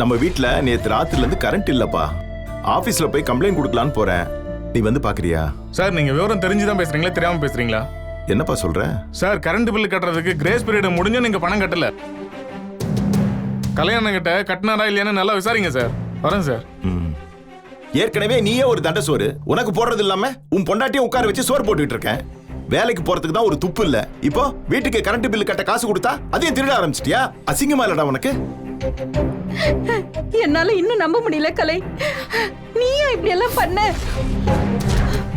நம்ம வீட்ல நேத்து ராத்திரில இருந்து கரண்ட் இல்லப்பா. ஆபீஸ்ல போய் கம்ப்ளைண்ட் கொடுக்கலான்னு போறேன். நீ வந்து பாக்குறியா? சார் நீங்க விவரம் தெரிஞ்சு தான் பேசுறீங்களா தெரியாம பேசுறீங்களா? என்னப்பா சொல்ற? சார் கரண்ட் பில் கட்டுறதுக்கு கிரேஸ் பீரியட் முடிஞ்சும் நீங்க பணம் கட்டல. கல்யாணம் கிட்ட கட்டினாரா இல்லையான்னு நல்லா விசாரிங்க சார். வரேன் சார். ம். ஏற்கனவே நீயே ஒரு தண்டை சோறு. உனக்கு போடுறது இல்லாம உன் பொண்டாட்டியை உட்கார வச்சு சோறு போட்டுட்டு இருக்கேன். வேலைக்கு போறதுக்கு தான் ஒரு துப்பு இல்ல. இப்போ வீட்டுக்கு கரண்ட் பில்லு கட்ட காசு கொடுத்தா அதையும் திருட ஆரம்பிச்சிட்டியா? அசிங்கமா இல்லடா உனக்கு. என்னால இன்னும் நம்ப முடியல கலை. நீயா இப்படி எல்லாம் பண்ண?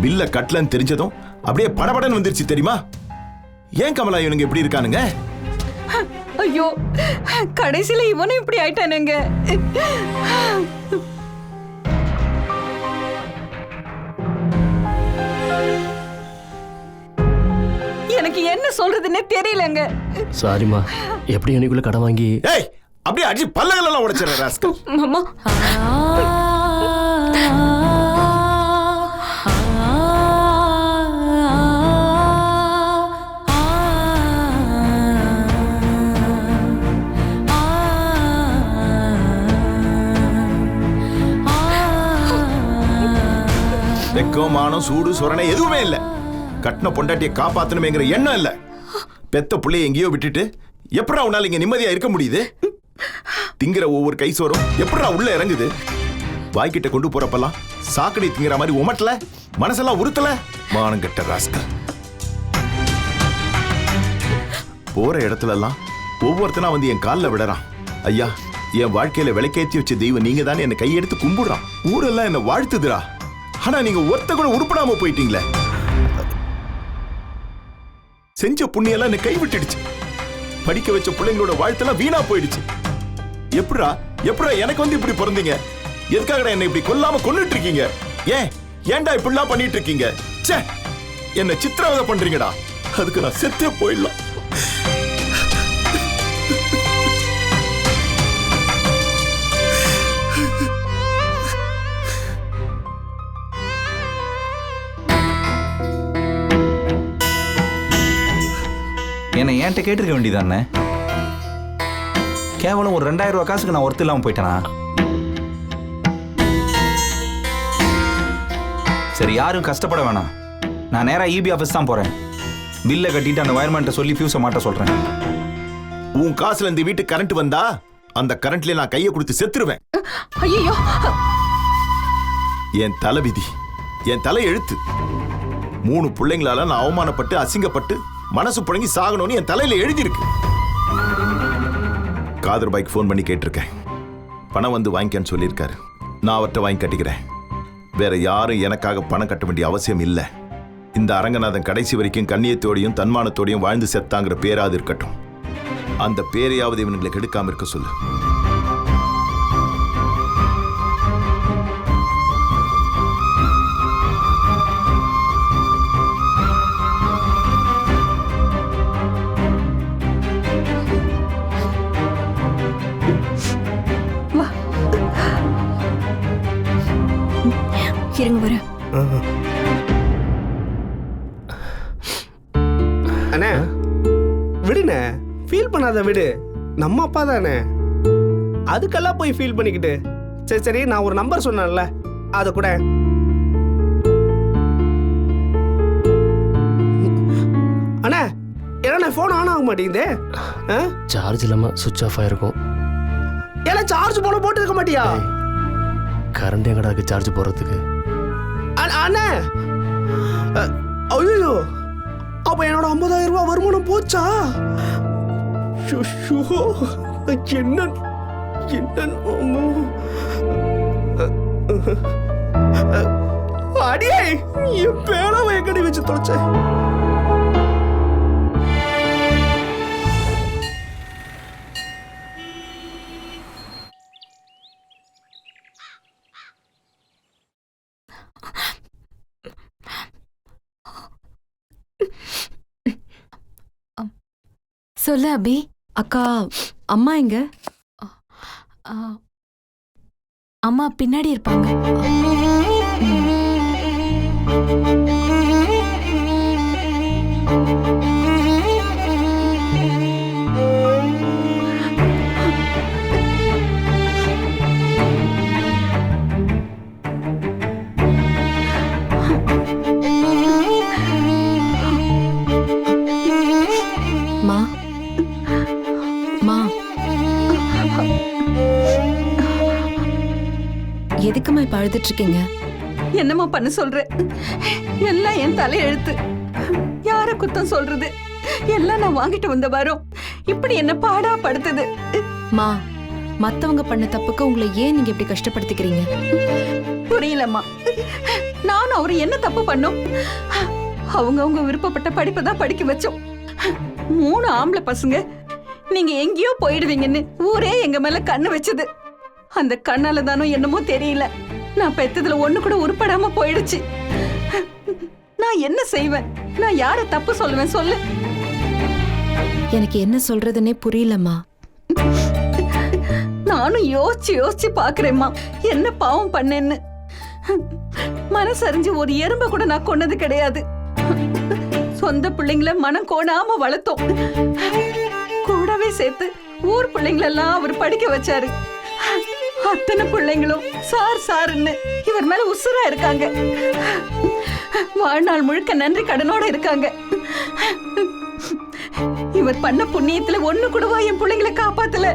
பில்ல கட்டலன்னு தெரிஞ்சதும் அப்படியே படபடன்னு வந்துருச்சு தெரியுமா? ஏன் கமலா இவனுங்க எப்படி இருக்கானுங்க? ஐயோ கடைசியில இவனும் இப்படி ஆயிட்டானுங்க. எனக்கு என்ன சொல்றதுன்னே தெரியலங்க. சாரிம்மா எப்படி எனக்குள்ள கடன் வாங்கி ஏய் அப்படியே அடிச்சு பல்லகளெல்லாம் உடைச்சிடுற ராஸ்கல். மாமா. வெக்கம் மானம் சூடு சொரணை எதுவுமே இல்ல. கட்டின பொண்டாட்டியை காப்பாத்தணுமேங்கிற எண்ணம் இல்ல. பெத்த புள்ளைய எங்கேயோ விட்டுட்டு எப்படா உன்னால இங்க நிம்மதியா இருக்க முடியுது? திங்கிற ஒவ்வொரு கை சோறும் எப்படா உள்ள இறங்குது? வாய்க்கிட்ட கொண்டு போறப்பெல்லாம் சாக்கடை திங்கிற மாதிரி உமட்டல மனசெல்லாம் உறுத்தல மானங்கட்ட ராஸ்கல். போற இடத்துல எல்லாம் ஒவ்வொருத்தனா வந்து என் கால்ல விடறான். ஐயா என் வாழ்க்கையில விளக்கேத்தி வச்ச தெய்வம் நீங்க தானே என்ன கையெடுத்து கும்பிடுறான். ஊரெல்லாம் என்ன வாழ்த்துதுடா. ஆனா நீங்க ஒத்த கூட உருப்படாம போயிட்டீங்களே. செஞ்ச புண்ணியெல்லாம் என்ன கைவிட்டுடுச்சு. படிக்க வச்ச பிள்ளைங்களோட வாழ்த்தெல்லாம் வீணா போயிடுச்சு. எப்படா? எப்படா எனக்கு வந்து இப்படி பிறந்தீங்க? எதுக்காகடா என்ன இப்படி கொல்லாம கொண்டுட்டு இருக்கீங்க ஏன்? ஏன்டா இப்படிலாம் பண்ணிட்டு இருக்கீங்க ச்சே! என்ன சித்திரவதை பண்றீங்கடா. அதுக்கு நான் செத்தே போயிடலாம். என்னை என்கிட்ட கேட்டிருக்க வேண்டியதானே கேவலம் ஒரு ரெண்டாயிரம் ரூபாய் காசுக்கு நான் ஒருத்தர் இல்லாமல் போயிட்டேனா? சரி யாரும் கஷ்டப்பட வேணாம். நான் நேராக இபி ஆஃபீஸ் தான் போகிறேன் பில்லை கட்டிட்டு அந்த வயர்மேன்ட்ட சொல்லி ஃபியூஸை மாட்ட சொல்கிறேன் உன் காசுல இந்த வீட்டுக்கு கரண்ட் வந்தா அந்த கரண்ட்ல நான் கையை கொடுத்து செத்துருவேன். ஐயோ என் தலைவிதி என் தலை எழுத்து. மூணு பிள்ளைங்களால நான் அவமானப்பட்டு அசிங்கப்பட்டு மனசு புழங்கி சாகணும்னு என் தலையில எழுதியிருக்கு. காதர் பாய்க்கு ஃபோன் பண்ணி கேட்டிருக்கேன். பணம் வந்து வாங்கிக்கன்னு சொல்லியிருக்காரு. நான் அவர்கிட்ட வாங்கி கட்டிக்கிறேன். வேற யாரும் எனக்காக பணம் கட்ட வேண்டிய அவசியம் இல்லை. இந்த அரங்கநாதன் கடைசி வரைக்கும் கண்ணியத்தோடையும் தன்மானத்தோடையும் வாழ்ந்து செத்தாங்கிற பேராது இருக்கட்டும். அந்த பேரையாவது இவனுங்களை எடுக்காம இருக்க சொல்லு. ஃபீல் பண்ணாத விடு. நம்ம அப்பா தானே. அதுக்கெல்லாம் போய் ஃபீல் பண்ணிக்கிட்டு. சரி சரி நான் ஒரு நம்பர் சொன்னேன்ல அதை கூட. அண்ணே ஏன்னா ஃபோன் ஆன் ஆக மாட்டேங்குது? சார்ஜ் இல்லாமல் சுவிட்ச் ஆஃப் ஆயிருக்கும். ஏன்னா சார்ஜ் போட போட்டு இருக்க மாட்டியா கரண்ட் எங்கடா இருக்கு சார்ஜ் போடுறதுக்கு? அண்ணா, அண்ணே ஐயோ! அப்ப என்னோட ஐம்பதாயிரம் ரூபாய் வருமானம் போச்சா? ஷோ, என்ன என்ன அம்மோ. அடியே என் பேனாவை எங்கடி வச்சு தொலைச்ச சொல்லு அபி அக்கா அம்மா எங்க அம்மா பின்னாடி இருப்பாங்க Thank you. அழுதுட்டு இருக்கீங்க என்னம்மா பண்ண சொல்ற. எல்லாம் என் தலையெழுத்து யார குத்தம் சொல்றது? எல்லாம் நான் வாங்கிட்டு வந்த வரோம். இப்படி என்ன பாடா படுத்துது. மா மத்தவங்க பண்ண தப்புக்கு உங்களை ஏன் நீங்க இப்படி கஷ்டப்படுத்திக்கிறீங்க? புரியலம்மா. நானும் அவரு என்ன தப்பு பண்ணோம்? அவங்க அவங்க விருப்பப்பட்ட படிப்பை தான் படிக்க வச்சோம். மூணு ஆம்பளை பசங்க. நீங்க எங்கேயோ போயிடுவீங்கன்னு ஊரே எங்க மேல கண்ணு வச்சது. அந்த கண்ணால தானோ என்னமோ தெரியல. நான் பெத்ததுல ஒண்ணு கூட உருப்படாம போயிடுச்சு. நான் என்ன செய்வேன்? நான் யார தப்பு சொல்லுவேன்? சொல்லு. எனக்கு என்ன சொல்றதுன்னே புரியலம்மா. நானும் யோசிச்சு யோசிச்சு பாக்குறேம்மா என்ன பாவம் பண்ணேன்னு. மனசறிஞ்சு ஒரு எறும்ப கூட நான் கொன்னது கிடையாது. சொந்த பிள்ளைங்கள மனம் கோணாம வளர்த்தோம். கூடவே சேர்த்து ஊர் பிள்ளைங்களெல்லாம் அவர் படிக்க வச்சாரு. அத்தனை பிள்ளைங்களும் சார் சாருன்னு இவர் மேல உசுரா இருக்காங்க. வாழ்நாள் முழுக்க நன்றி கடனோட இருக்காங்க. இவர் பண்ண புண்ணியத்துல ஒண்ணு கூடவா என் பிள்ளைங்களை காப்பாத்தல?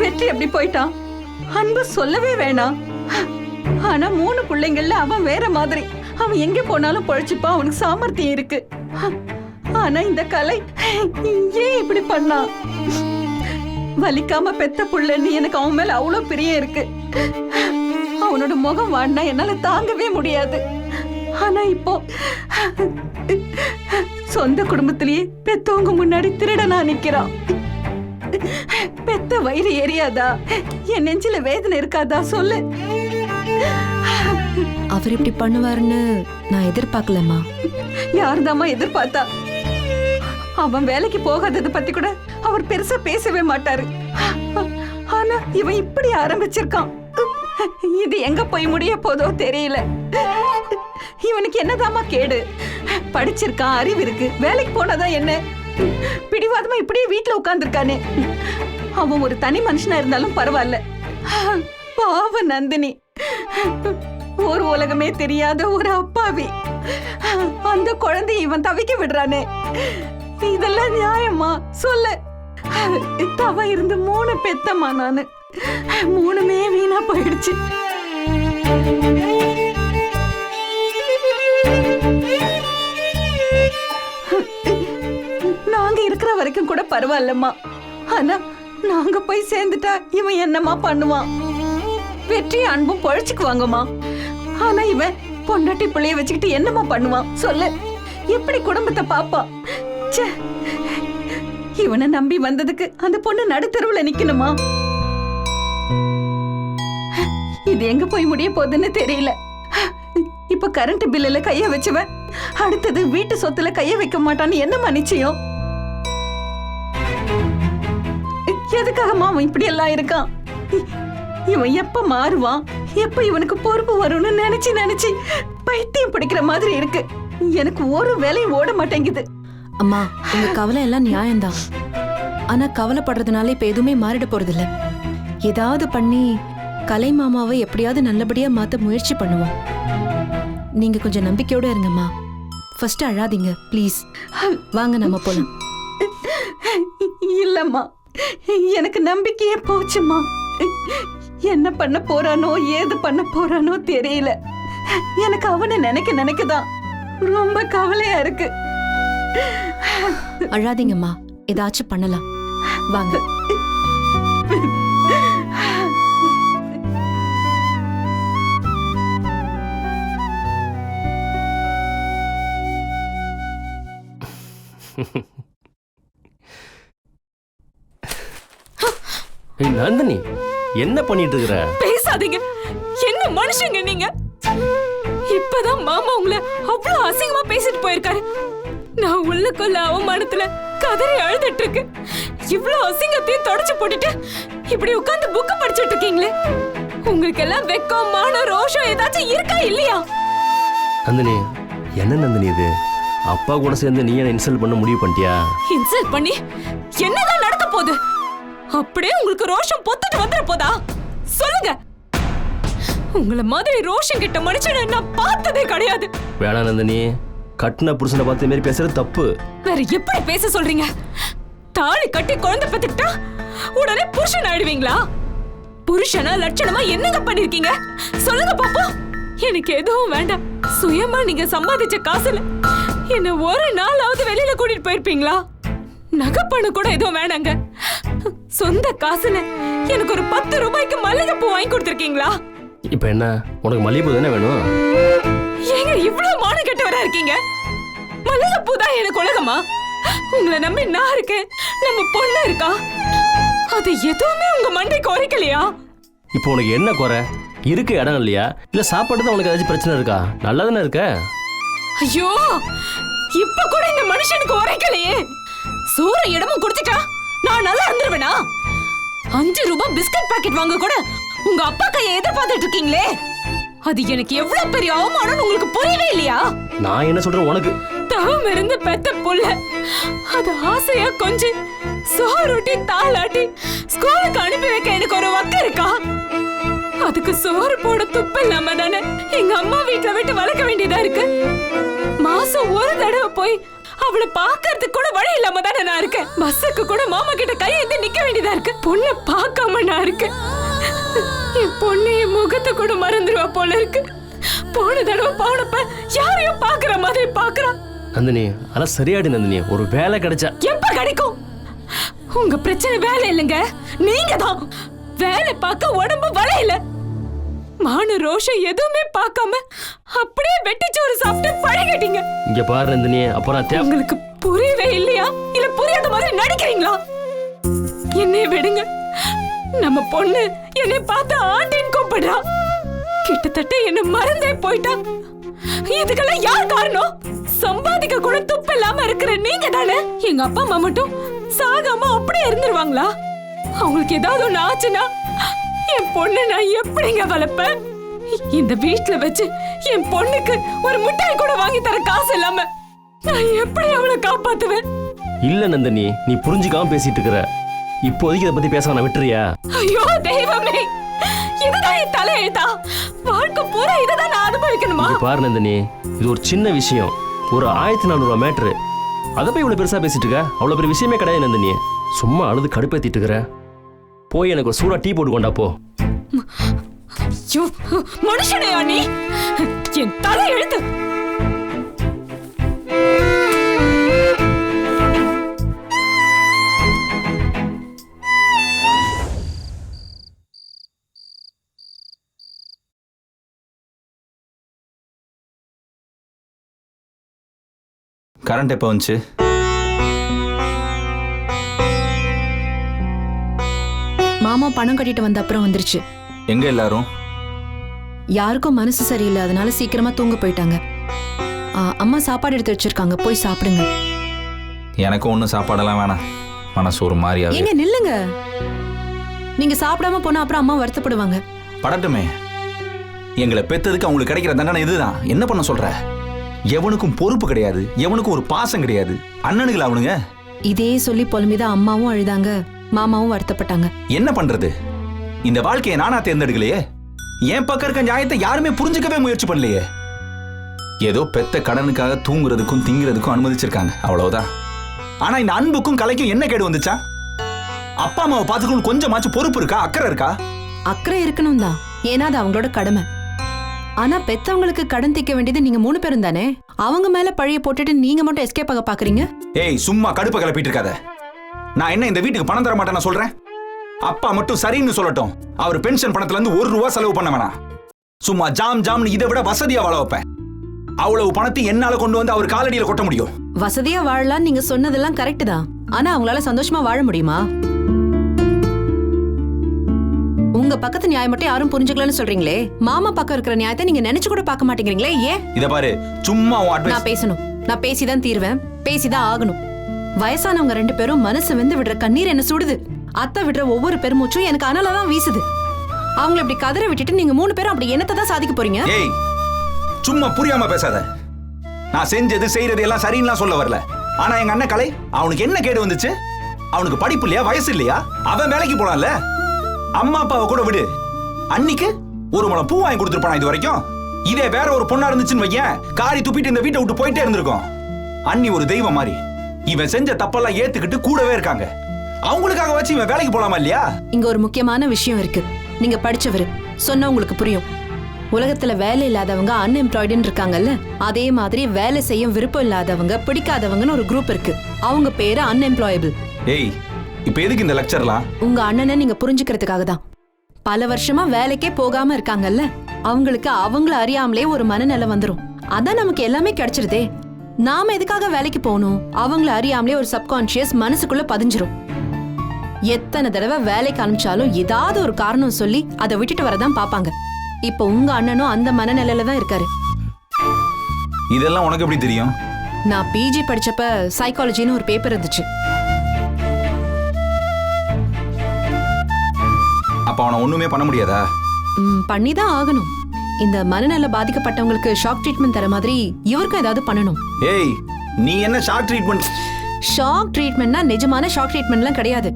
வெற்றி எப்படி போயிட்டான்? அன்பு சொல்லவே வேணாம். ஆனா மூணு பிள்ளைங்கள்ல அவன் வேற மாதிரி. அவன் எங்க போனாலும் பொழைச்சுப்பான் அவனுக்கு சாமர்த்தியம் இருக்கு. ஆனா இந்த கலை ஏன் இப்படி பண்ணான்? வலிக்காம பெத்த புள்ளன்னு எனக்கு அவன் மேல அவ்வளவு பிரியம் இருக்கு. அவனோட முகம் வாடினா என்னால தாங்கவே முடியாது. ஆனா இப்போ சொந்த குடும்பத்திலேயே பெத்தவங்க முன்னாடி திருடனா நிக்கிறான். பெத்த வயிறு எரியாதா? என் நெஞ்சில வேதனை இருக்காதா? சொல்லு. அவர் இப்படி பண்ணுவாருன்னு நான் எதிர்பார்க்கலம்மா. யார்தாம்மா எதிர்பார்த்தா? அவன் வேலைக்கு போகாதது பத்தி கூட அவர் பெருசா பேசவே மாட்டாரு. ஆனா இவன் இப்படி ஆரம்பிச்சிருக்கான். இது எங்க போய் முடிய போதோ தெரியல. இவனுக்கு என்னதாம்மா கேடு? படிச்சிருக்கான் அறிவு இருக்கு. வேலைக்கு போனாதான் என்ன? பிடிவாதமா இப்படியே வீட்டுல உட்காந்துருக்கானே அவன் ஒரு தனி மனுஷனா இருந்தாலும் பரவாயில்ல. பாவ நந்தினி. ஒரு உலகமே தெரியாத ஒரு அப்பாவி. அந்த குழந்தை இவன் தவிக்க விடுறானே. இதெல்லாம் நியாயமா? சொல்லு. தவ இருந்து மூணு பெத்தம்மா நானு. மூணுமே வீணா போயிடுச்சு. நாங்க இருக்கிற வரைக்கும் கூட பரவாயில்லம்மா. ஆனா நாங்க போய் சேர்ந்துட்டா இவன் என்னம்மா பண்ணுவான்? வெற்றி அன்பும் பொழைச்சுக்குவாங்கம்மா. ஆனா இவன் பொண்டாட்டி பிள்ளைய வச்சுக்கிட்டு என்னம்மா பண்ணுவான்? சொல்லு. எப்படி குடும்பத்தை பாப்பா? இவனை நம்பி வந்ததுக்கு அந்த பொண்ணு நடுத்தருவுல நிக்கணுமா? இது எங்க போய் முடிய போகுதுன்னு தெரியல. இப்ப கரண்ட் பில்லுல கைய வச்சுவன் அடுத்தது வீட்டு சொத்துல கைய வைக்க மாட்டான்னு என்னம்மா நிச்சயம்? எதுக்காகமா அவன் இப்படி எல்லாம் இருக்கான்? இவன் எப்ப மாறுவான்? எப்ப இவனுக்கு பொறுப்பு வரும்னு நினைச்சு நினைச்சு பைத்தியம் பிடிக்கிற மாதிரி இருக்கு. எனக்கு ஒரு வேலையும் ஓட மாட்டேங்குது. அம்மா உங்க கவலை எல்லாம் நியாயம்தான். ஆனா கவலைப்படுறதுனால இப்ப எதுவுமே மாறிட போறதில்ல. ஏதாவது பண்ணி கலை மாமாவை எப்படியாவது நல்லபடியா மாத்த முயற்சி பண்ணுவோம். நீங்க கொஞ்சம் நம்பிக்கையோட இருங்கம்மா. ஃபர்ஸ்ட் அழாதீங்க ப்ளீஸ் வாங்க நம்ம போலாம். இல்லம்மா எனக்கு நம்பிக்கையே போச்சுமா என்ன பண்ண போறானோ ஏது பண்ண போறானோ தெரியல. எனக்கு அவனை நினைக்க நினைக்கதான் ரொம்ப கவலையா இருக்கு. அழாதீங்கம்மா. ஏதாச்சும் பண்ணலாம். வாங்க. நந்தினி என்ன பண்ணிட்டு இருக்கிற பேசாதீங்க. என்ன மனுஷங்க நீங்க? இப்பதான் மாமா உங்களை அவ்வளவு அசிங்கமா பேசிட்டு போயிருக்காரு. நான் உள்ளுக்குள்ள அவமானத்துல கதறி அழுதுட்டு இருக்கு இவ்வளவு அசிங்கத்தையும் தொடச்சு போட்டுட்டு இப்படி உட்கார்ந்து புக்க படிச்சிட்டு இருக்கீங்களே உங்களுக்கு எல்லாம் வெக்கம் மானம் ரோஷம் ஏதாச்சும் இருக்கா இல்லையா? நந்தினி என்ன நந்தினி இது? அப்பா கூட சேர்ந்து நீ என்ன இன்சல்ட் பண்ண முடிவு பண்ணிட்டியா? இன்சல்ட் பண்ணி என்னதான் நடக்க போகுது? அப்படியே உங்களுக்கு ரோஷம் பொத்துட்டு வந்துட போதா? சொல்லுங்க. உங்கள மாதிரி ரோஷம் கிட்ட மனுஷனை நான் பார்த்ததே கிடையாது. வேணாம் நந்தினி. கட்டின புருஷனை பார்த்து மாதிரி பேசுறது தப்பு. வேற எப்படி பேச சொல்றீங்க? தாலி கட்டி குழந்தை பெத்துக்கிட்டா உடனே புருஷன் ஆயிடுவீங்களா? புருஷனா லட்சணமா என்னங்க பண்ணிருக்கீங்க? சொல்லுங்க பாப்போம் எனக்கு எதுவும் வேண்டாம். சுயமா நீங்க சம்பாதிச்ச காசுல என்ன ஒரு நாளாவது வெளியில கூட்டிட்டு போயிருப்பீங்களா? நகைப்பணம் கூட எதுவும் வேணாங்க. சொந்த காசுல எனக்கு ஒரு பத்து ரூபாய்க்கு மல்லிகைப்பூ வாங்கி கொடுத்துருக்கீங்களா? இப்போ என்ன? உனக்கு மல்லிகைப்பூ தானே வேணும்? ஏங்க இவ்வளவு மானம் கெட்டவரா இருக்கீங்க? மல்லிகைப்பூ தான் எனக்கு உலகமா? உங்களை நம்பி நான் இருக்கேன். நம்ம பொண்ணு இருக்கா? அது எதுவுமே உங்க மண்டைக்கு உரைக்கலையா இப்போ உனக்கு என்ன குறை? இருக்க இடம் இல்லையா? இல்லை சாப்பாடு தான் உனக்கு ஏதாச்சும் பிரச்சனை இருக்கா? நல்லா தானே இருக்க? ஐயோ இப்ப கூட இந்த மனுஷனுக்கு உரைக்கலையே. சூற இடமும் கொடுத்துட்டா நான் நல்லா இருந்துருவேனா? அஞ்சு ரூபாய் பிஸ்கட் பாக்கெட் வாங்க கூட உங்க அப்பா கையை எதிர்பார்த்துட்டு இருக்கீங்களே. அது எனக்கு எவ்வளவு பெரிய அவமானம் உங்களுக்கு புரியவே இல்லையா? நான் என்ன சொல்றேன் உனக்கு? தவம் இருந்து பெத்த புள்ள. அது ஆசையா கொஞ்சம் சோறுட்டி தாளாட்டி ஸ்கூலுக்கு அனுப்பி வைக்க எனக்கு ஒரு வக்க இருக்கா? அதுக்கு சோறு போட துப்பு இல்லாம தானே எங்க அம்மா வீட்டுல விட்டு வளர்க்க வேண்டியதா இருக்கு? மாசம் ஒரு தடவை போய் அவளை பாக்குறதுக்கு கூட வழி இல்லாம தானே நான் இருக்கேன். பஸ்ஸுக்கு கூட மாமா கிட்ட கையெழுந்து நிக்க வேண்டியதா இருக்கு. பொண்ணை பார்க்காம நான் இருக்கேன். என் பொண்ணு என் முகத்தை கூட மறந்துடுவா போல இருக்கு. போன தடவை போனப்ப யாரையும் பாக்குற மாதிரி பாக்குறா நந்தினி அதெல்லாம் சரியாடி நந்தினி. ஒரு வேலை கிடைச்சா. எப்ப கிடைக்கும்? உங்க பிரச்சனை வேலை இல்லைங்க. நீங்க தான். வேலை பார்க்க உடம்பு வளையல. மான ரோஷம் எதுவுமே பார்க்காம அப்படியே வெட்டிச்சோறு சாப்பிட்டு பழகிட்டீங்க. இங்க பாரு நந்தினி அப்புறம் உங்களுக்கு புரியவே இல்லையா? இல்ல புரியாத மாதிரி நடிக்கிறீங்களா? என்னைய விடுங்க. நம்ம பொண்ணு என்னை பார்த்து ஆண்டின் கூப்பிடுறா. கிட்டத்தட்ட என்ன மறந்தே போயிட்டா. இதுக்கெல்லாம் யார் காரணம்? சம்பாதிக்க கூட துப்பு இல்லாம இருக்கிற நீங்க தானே? எங்க அப்பா அம்மா மட்டும் சாகாம அப்படியே இருந்துருவாங்களா? அவங்களுக்கு ஏதாவது ஒண்ணு ஆச்சுன்னா என் பொண்ணு நான் எப்படிங்க வளர்ப்பேன்? இந்த வீட்ல வச்சு என் பொண்ணுக்கு ஒரு மிட்டாய் கூட வாங்கி தர காசு இல்லாம நான் எப்படி அவளை காப்பாத்துவேன்? இல்ல நந்தினி நீ புரிஞ்சுக்காம பேசிட்டு இருக்கிற. இப்போதைக்கு இதை பத்தி பேச நான் விட்டுறியா? ஐயோ தெய்வமே இதுதான் என் தலையெழுத்தா? வாழ்க்கை பூரா இதைதான் நான் அனுபவிக்கணுமா? இங்க பாரு நந்தினி. இது ஒரு சின்ன விஷயம். ஒரு ஆயிரத்தி நானூறுவா மேட்ரு. அதை போய் இவ்வளவு பெருசா பேசிட்டு இருக்க? அவ்வளவு பெரிய விஷயமே கிடையாது நந்தினி. சும்மா அழுது கடுப்பேத்திட்டு இருக்கிற. போய் எனக்கு ஒரு சூடா டீ போட்டு கொண்டா போ. மனுஷனையா நீ என் தலை கரண்ட் எப்போ வந்துச்சு? மாமா பணம் கட்டிட்டு வந்த அப்புறம் வந்துருச்சு. எங்க எல்லாரும்? யாருக்கும் மனசு சரியில்லை அதனால சீக்கிரமா தூங்க போயிட்டாங்க. ஆ, அம்மா சாப்பாடு எடுத்து வச்சிருக்காங்க போய் சாப்பிடுங்க. எனக்கும் ஒன்றும் சாப்பாடெல்லாம் வேணாம். மனசு ஒரு மாதிரியாவே ஏங்க நில்லுங்க. நீங்க சாப்பிடாம போனா அப்புறம் அம்மா வருத்தப்படுவாங்க. படட்டுமே. எங்களை பெத்ததுக்கு அவங்களுக்கு கிடைக்கிற தண்டனை இதுதான். என்ன பண்ண சொல்ற? எவனுக்கும் பொறுப்பு கிடையாது எவனுக்கும் ஒரு பாசம் கிடையாது. அண்ணனுங்களா அவனுங்க? இதே சொல்லி புலம்பிதான் அம்மாவும் அழுதாங்க மாமாவும் வருத்தப்பட்டாங்க. என்ன பண்றது? இந்த வாழ்க்கையை நானா தேர்ந்தெடுக்கலையே? என் பக்கம் இருக்க நியாயத்தை யாருமே புரிஞ்சுக்கவே முயற்சி பண்ணலையே. ஏதோ பெத்த கடனுக்காக தூங்குறதுக்கும் திங்கிறதுக்கும் அனுமதிச்சிருக்காங்க அவ்வளவுதான். ஆனா இந்த அன்புக்கும் கலைக்கும் என்ன கேடு வந்துச்சா? அப்பா அம்மாவை பார்த்துக்கணும் கொஞ்சமாச்சும் பொறுப்பு இருக்கா? அக்கறை இருக்கா? அக்கறை இருக்கணும் தான் ஏன்னா அது அவங்களோட கடமை. ஆனா பெத்தவங்களுக்கு கடன் தீக்க வேண்டியது நீங்க மூணு பேரும் தானே? அவங்க மேல பழிய போட்டுட்டு நீங்க மட்டும் எஸ்கேப் ஆக பாக்குறீங்க? ஏய் சும்மா கடுப்ப கிளப்பிட்டு இருக்காத நான் என்ன இந்த வீட்டுக்கு பணம் தர மாட்டேன்னு சொல்றேன்? அப்பா மட்டும் சரின்னு சொல்லட்டும். அவர் பென்ஷன் பணத்துல இருந்து ஒரு ரூபா செலவு பண்ண வேணாம். சும்மா ஜாம் ஜாம்னு இதை விட வசதியா வாழ வைப்பேன். அவ்வளவு பணத்தை என்னால கொண்டு வந்து அவர் காலடியில கொட்ட முடியும். வசதியா வாழலாம் நீங்க சொன்னதெல்லாம் கரெக்ட் தான். ஆனா அவங்களால சந்தோஷமா வாழ முடியுமா? உங்க பக்கத்து நியாயம் மட்டும் யாரும் புரிஞ்சுக்கலன்னு சொல்றீங்களே? மாமா பக்கம் இருக்கிற நியாயத்தை நீங்க நினைச்சு கூட பார்க்க மாட்டேங்கிறீங்களே ஏன்? இத பாரு சும்மா உன் அட்வைஸ் நான் பேசணும். நான் பேசிதான் தீருவேன். பேசிதான் ஆகணும். வயசானவங்க ரெண்டு பேரும் மனசு வெந்து விடுற கண்ணீர் என்ன சுடுது? அத்தை விடுற ஒவ்வொரு பெருமூச்சும் எனக்கு அனல தான் வீசுது. அவங்கள இப்படி கதற விட்டுட்டு நீங்க மூணு பேரும் அப்படி என்னத்தை தான் சாதிக்க போறீங்க? ஏய் சும்மா புரியாம பேசாத. நான் செஞ்சது செய்யறது எல்லாம் சரின்னுலாம் சொல்ல வரல. ஆனா எங்க அண்ணன் கலை அவனுக்கு என்ன கேடு வந்துச்சு? அவனுக்கு படிப்பு இல்லையா வயசு இல்லையா? அவன் வேலைக்கு போலாம்ல? அம்மா அப்பாவை கூட விடு. அன்னிக்கு ஒரு முளம் பூ வாங்கி கொடுத்துருப்பானா இது வரைக்கும்? இதே வேற ஒரு பொண்ணா இருந்துச்சுன்னு வையேன் காரி துப்பிட்டு இந்த வீட்டை விட்டு போயிட்டே இருந்திருக்கும். அண்ணி ஒரு தெய்வம் மாதிரி. இவன் செஞ்ச தப்பெல்லாம் ஏத்துக்கிட்டு கூடவே இருக்காங்க. அவங்களுக்காக வச்சு இவன் வேலைக்கு போலாமா இல்லையா? இங்க ஒரு முக்கியமான விஷயம் இருக்கு. நீங்க படிச்சவரு சொன்னா உங்களுக்கு புரியும். உலகத்துல வேலை இல்லாதவங்க அன்எம்ப்ளாய்டுன்னு இருக்காங்கல்ல அதே மாதிரி வேலை செய்ய விருப்பம் இல்லாதவங்க பிடிக்காதவங்கன்னு ஒரு குரூப் இருக்கு. அவங்க பேரு அன்எம்ப்ளாயபிள் ஏய் இப்போ எதுக்கு இந்த லெக்சர்லாம் உங்க அண்ணனை நீங்க புரிஞ்சுக்கிறதுக்காக தான் பல வருஷமா வேலைக்கே போகாம இருக்காங்கல்ல? அவங்களுக்கு அவங்கள அறியாமலே ஒரு மனநிலை வந்துரும். அதான் நமக்கு எல்லாமே கிடைச்சிருதே. நாம எதுக்காக வேலைக்கு போகணும்? அவங்கள அறியாமலே ஒரு சப்கான்ஷியஸ் மனசுக்குள்ள பதிஞ்சிரும். எத்தனை தடவை வேலைக்கு அனுப்பிச்சாலும் ஏதாவது ஒரு காரணம் சொல்லி அதை விட்டுட்டு வரதான் பாப்பாங்க இப்போ உங்க அண்ணனும் அந்த மனநிலையில தான் இருக்காரு. இதெல்லாம் உனக்கு எப்படி தெரியும்? நான் பிஜி படிச்சப்ப சைக்காலஜின்னு ஒரு பேப்பர் இருந்துச்சு. அப்ப அவனை ஒண்ணுமே பண்ண முடியாதா? ம், பண்ணிதான் ஆகணும். இந்த மனநல பாதிக்கப்பட்டவங்களுக்கு ஷாக் ட்ரீட்மெண்ட் தர மாதிரி இவருக்கும் ஏதாவது பண்ணணும். ஏய் நீ என்ன ஷார்ட் ட்ரீட்மெண்ட் ஷாக் ட்ரீட்மெண்ட்னா நிஜமான ஷாக் ட்ரீட்மெண்ட்லாம் கிடையாது.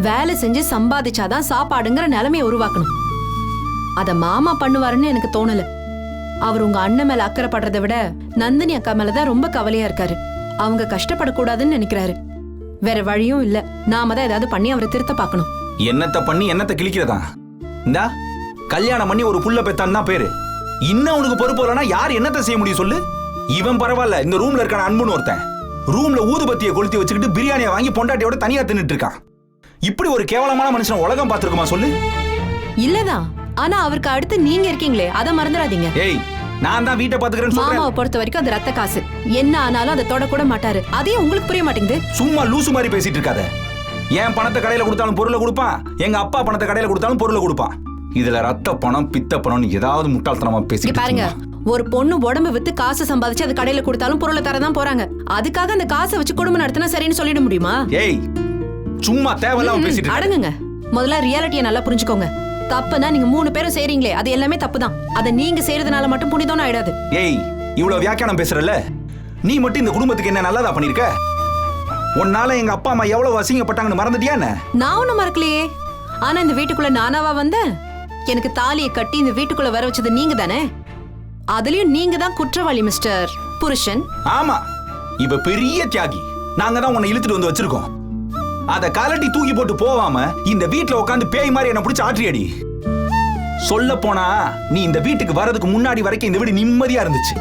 வேலை செஞ்சு சம்பாதிச்சாதான் சாப்பாடுங்கிற நிலைமையை உருவாக்கணும். அத மாமா பண்ணுவாருன்னு எனக்கு தோணல. அவர் உங்க அண்ணன் மேல அக்கறைப்படுறதை விட நந்தினி அக்கா மேலதான் ரொம்ப கவலையா இருக்காரு. அவங்க கஷ்டப்படக்கூடாதுன்னு நினைக்கிறாரு. வேற வழியும் இல்ல. நாம தான் ஏதாவது பண்ணி அவரை திருத்த பார்க்கணும். என்னத்த பண்ணி என்னத்த கிழிக்கிறதா? இந்தா கல்யாணம் பண்ணி ஒரு புள்ள பெத்தான் தான் பேரு. இன்னும் உனக்கு பொறுப்பு இல்லைன்னா யார் என்னத்த செய்ய முடியும் சொல்லு? இவன் பரவாயில்ல இந்த ரூம்ல இருக்கான அன்புன்னு ஒருத்தன். ரூம்ல ஊதுபத்தியை கொளுத்தி வச்சுக்கிட்டு பிரியாணியை வாங்கி பொண்டாட்டியோட தனியா தின்னுட்டு இருக்கான். இப்படி ஒரு கேவலமான மனுஷன் உலகம் பார்த்திருக்குமா சொல்லு? இல்லதான் ஆனா அவருக்கு அடுத்து நீங்க இருக்கீங்களே அதை மறந்துடாதீங்க. ஏய் நான் தான் வீட்டை பாத்துக்கிறேன்னு மாமாவை பொறுத்த வரைக்கும் அது ரத்த காசு. என்ன ஆனாலும் அதை தொடக்கூட மாட்டாரு. அதையும் உங்களுக்கு புரிய மாட்டேங்குது. சும்மா லூசு மாதிரி பேசிட்டு இருக்காத. என் பணத்தை கடையில கொடுத்தாலும் பொருளை கொடுப்பான் எங்க அப்பா பணத்தை கடையில கொடுத்தாலும் பொருளை கொடுப்பான் இதுல ரத்த பணம் பித்த பணம்னு ஏதாவது முட்டாள்தனமா பேசிட்டு பாருங்க? ஒரு பொண்ணு உடம்பு வித்து காசு சம்பாதிச்சு அது கடையில கொடுத்தாலும் பொருளை தரதான் போறாங்க. அதுக்காக அந்த காசை வச்சு குடும்பம் நடத்தினா சரின்னு சொல்லிட முடியுமா? ஏய் சும்மா தேவையில்லாம பேசிட்டு. அடங்குங்க. முதல்ல ரியாலிட்டியை நல்லா புரிஞ்சுக்கோங்க. தப்புனா நீங்க மூணு பேரும் செய்றீங்களே அது எல்லாமே தப்பு தான் அதை நீங்க செய்யறதுனால மட்டும் புனிதம்னு ஆயிடாது. ஏய் இவ்வளவு வியாக்கியானம் பேசுறல்ல? நீ மட்டும் இந்த குடும்பத்துக்கு என்ன நல்லதா பண்ணிருக்க? உன்னால எங்க அப்பா அம்மா எவ்வளவு அசிங்கப்பட்டாங்கன்னு மறந்துட்டியா நான் ஒண்ணும் மறக்கலையே. ஆனா இந்த வீட்டுக்குள்ள நானாவா வந்தேன் எனக்கு தாலியை கட்டி இந்த வீட்டுக்குள்ள வர வச்சது நீங்க தானே அதுலயும் நீங்க தான் குற்றவாளி மிஸ்டர் புருஷன். ஆமா. இப்ப பெரிய தியாகி. நாங்க தான் உன்னை இழுத்துட்டு வந்து வச்சிருக்கோம். அத கலட்டி தூக்கி போட்டு போவாம இந்த வீட்ல உட்காந்து பேய் மாதிரி என்ன பிடிச்சி ஆற்றியடி. சொல்ல போனா நீ இந்த வீட்டுக்கு வர்றதுக்கு முன்னாடி வரைக்கும் இந்த வீடு நிம்மதியா இருந்துச்சு.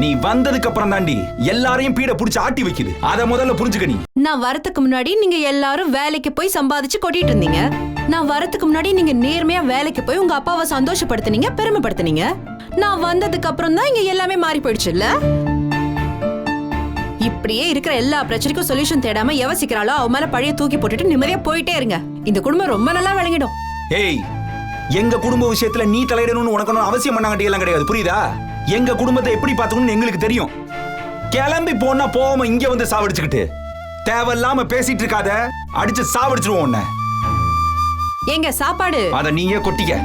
நீ வந்ததுக்கு அப்புறம் தாண்டி எல்லாரையும் பீட பிடிச்சி ஆட்டி வைக்குது. அத முதல்ல புரிஞ்சுக்க நீ. நான் வரதுக்கு முன்னாடி நீங்க எல்லாரும் வேலைக்கு போய் சம்பாதிச்சு கொட்டிட்டு இருந்தீங்க. நான் வரதுக்கு முன்னாடி நீங்க நேர்மையா வேலைக்கு போய் உங்க அப்பாவை சந்தோஷப்படுத்துனீங்க பெருமைப்படுத்துனீங்க. நான் வந்ததுக்கு அப்புறம் தான் இங்க எல்லாமே மாறி போயிடுச்சுல்ல இப்படியே இருக்கிற எல்லா பிரச்சனைக்கும் சொல்யூஷன் தேடாம யவசிக்கிறாளோ அவ மேல பழைய தூக்கி போட்டுட்டு நிம்மதியா போயிட்டே இருங்க. இந்த குடும்பம் ரொம்ப நல்லா விளங்கிடும். ஏய் எங்க குடும்ப விஷயத்துல நீ தலையிடணும்னு உனக்கு அவசியம் பண்ணாங்கட்டி எல்லாம் கிடையாது. புரியுதா? எங்க குடும்பத்தை எப்படி பாத்துக்கணும்னு எங்களுக்கு தெரியும். கிளம்பி போனா போகாம இங்க வந்து சாவடிச்சுக்கிட்டு. தேவையில்லாம பேசிட்டு இருக்காத. அடிச்சு சாவடிச்சிருவோம் உன்னை. ஏங்க சாப்பாடு? அத நீயே கொட்டிக்க.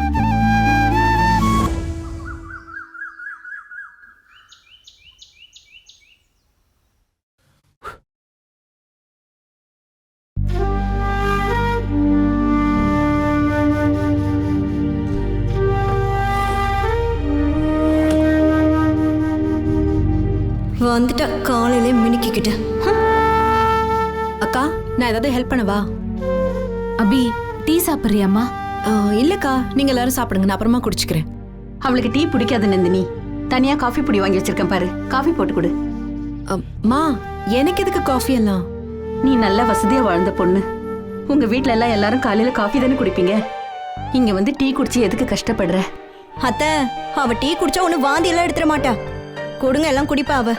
வந்துட்டா காலையிலே மினுக்கிக்கிட்டு. அக்கா நான் ஏதாவது ஹெல்ப் பண்ணவா? அபி டீ சாப்பிடுறியாம்மா? இல்லக்கா நீங்க எல்லாரும் சாப்பிடுங்க நான் அப்புறமா குடிச்சுக்கிறேன். அவளுக்கு டீ பிடிக்காது நந்தினி. தனியா காஃபி பொடி வாங்கி வச்சிருக்கேன் பாரு. காஃபி போட்டு கொடு. அம்மா எனக்கு எதுக்கு காஃபி எல்லாம்? நீ நல்ல வசதியா வாழ்ந்த பொண்ணு. உங்க வீட்ல எல்லாம் எல்லாரும் காலையில காஃபி தானே குடிப்பீங்க? இங்க வந்து டீ குடிச்சு எதுக்கு கஷ்டப்படுற? அத்தை அவ டீ குடிச்சா ஒண்ணு வாந்தி எல்லாம் எடுத்துட மாட்டா. கொடுங்க எல்லாம் குடிப்பா அவ.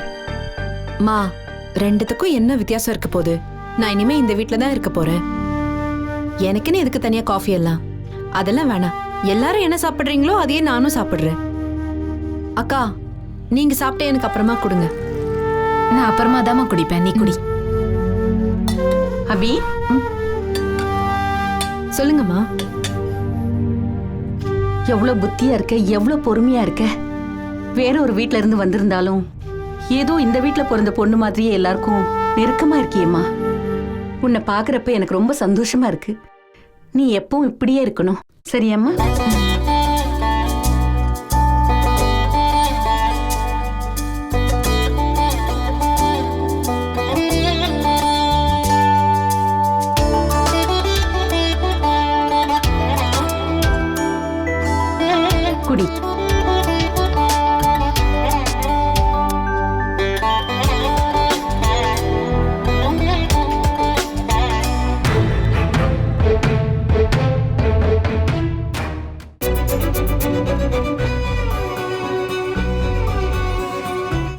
மா ரெண்டுத்துக்கும் என்ன வித்தியாசம் இருக்க போகுது? நான் இனிமே இந்த வீட்ல தான் இருக்க போறேன். எனக்குன்னு எதுக்கு தனியா காஃபி எல்லாம்? அதெல்லாம் வேணாம். எல்லாரும் என்ன சாப்பிடுறீங்களோ அதையே நானும் சாப்பிடுறேன். அக்கா நீங்க சாப்பிட்டே எனக்கு அப்புறமா கொடுங்க. நான் அப்புறமா தாம்மா குடிப்பேன். நீ குடி. அபி? சொல்லுங்கம்மா. எவ்வளவு புத்தியா இருக்க எவ்வளவு பொறுமையா இருக்க. வேற ஒரு வீட்ல இருந்து வந்திருந்தாலும் ஏதோ இந்த வீட்ல பிறந்த பொண்ணு மாதிரியே எல்லாருக்கும் நெருக்கமா இருக்கியேம்மா. உன்னை பாக்குறப்ப எனக்கு ரொம்ப சந்தோஷமா இருக்கு. நீ எப்பவும் இப்படியே இருக்கணும். சரியாம்மா?